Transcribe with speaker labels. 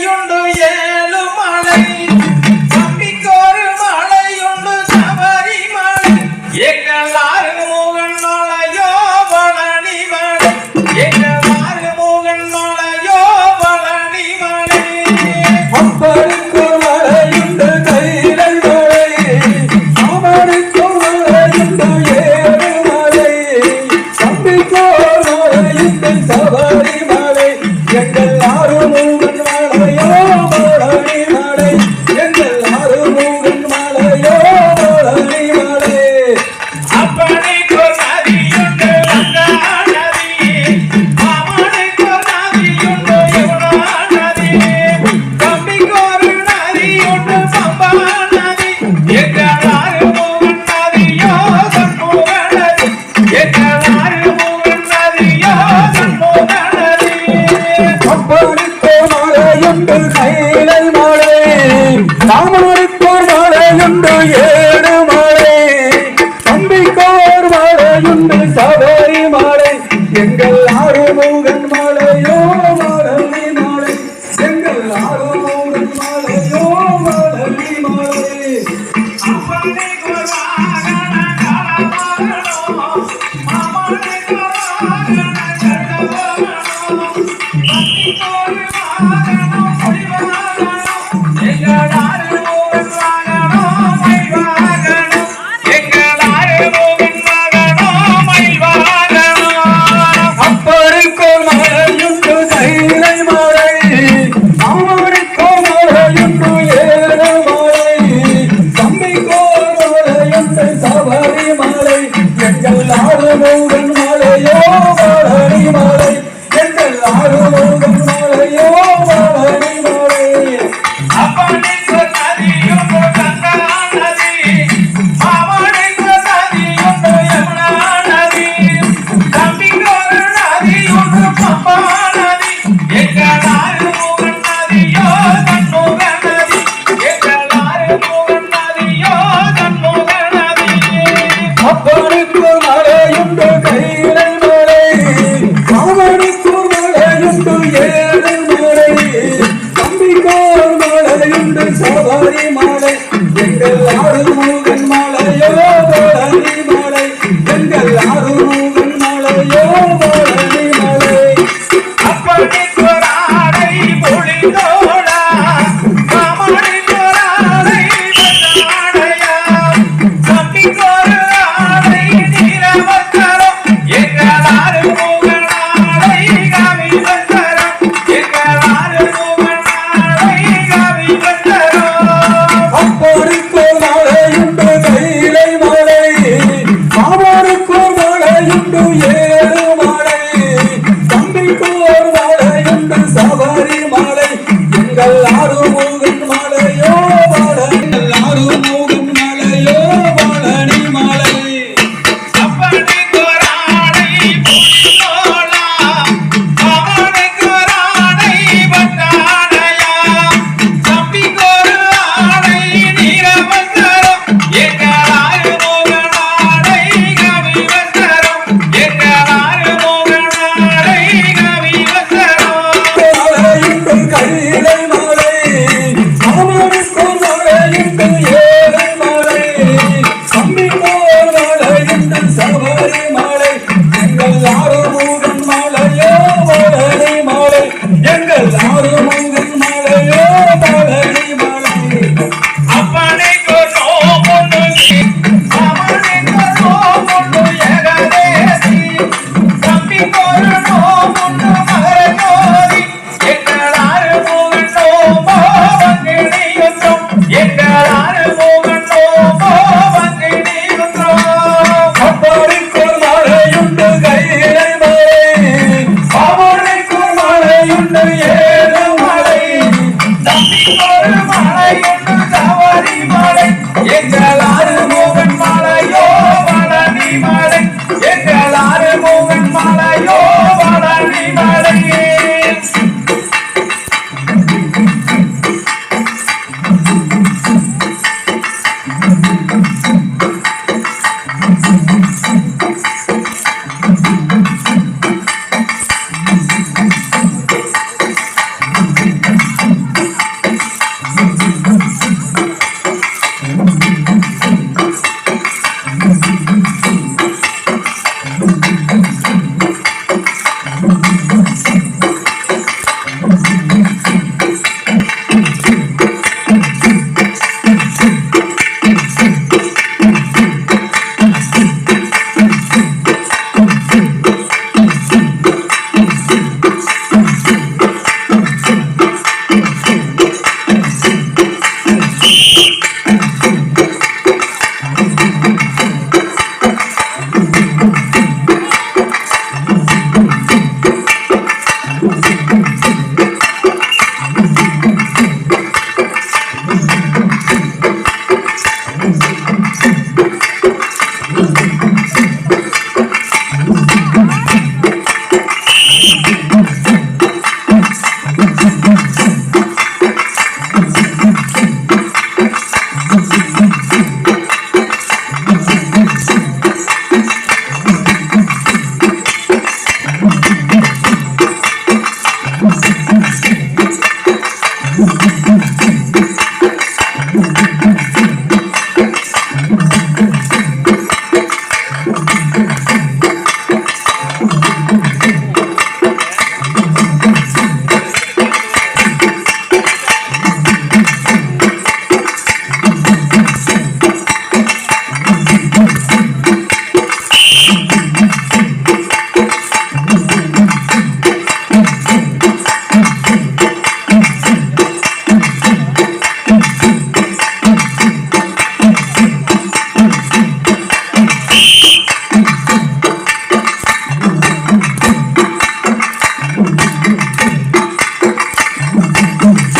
Speaker 1: you're doing.
Speaker 2: நாமொருத்தோர் வாழையுண்டு ஏ ஆறுமுகன் மலையோ தோழனி மலை. எங்கள் ஆறுமுகன் மலையோ தோழனி மலை.
Speaker 1: அப்படி கொராடை பொழிந்தோடா. காமடி கொராடை கொண்டாடையா சட்டி கொ
Speaker 2: Salvarei mais.
Speaker 1: Boom.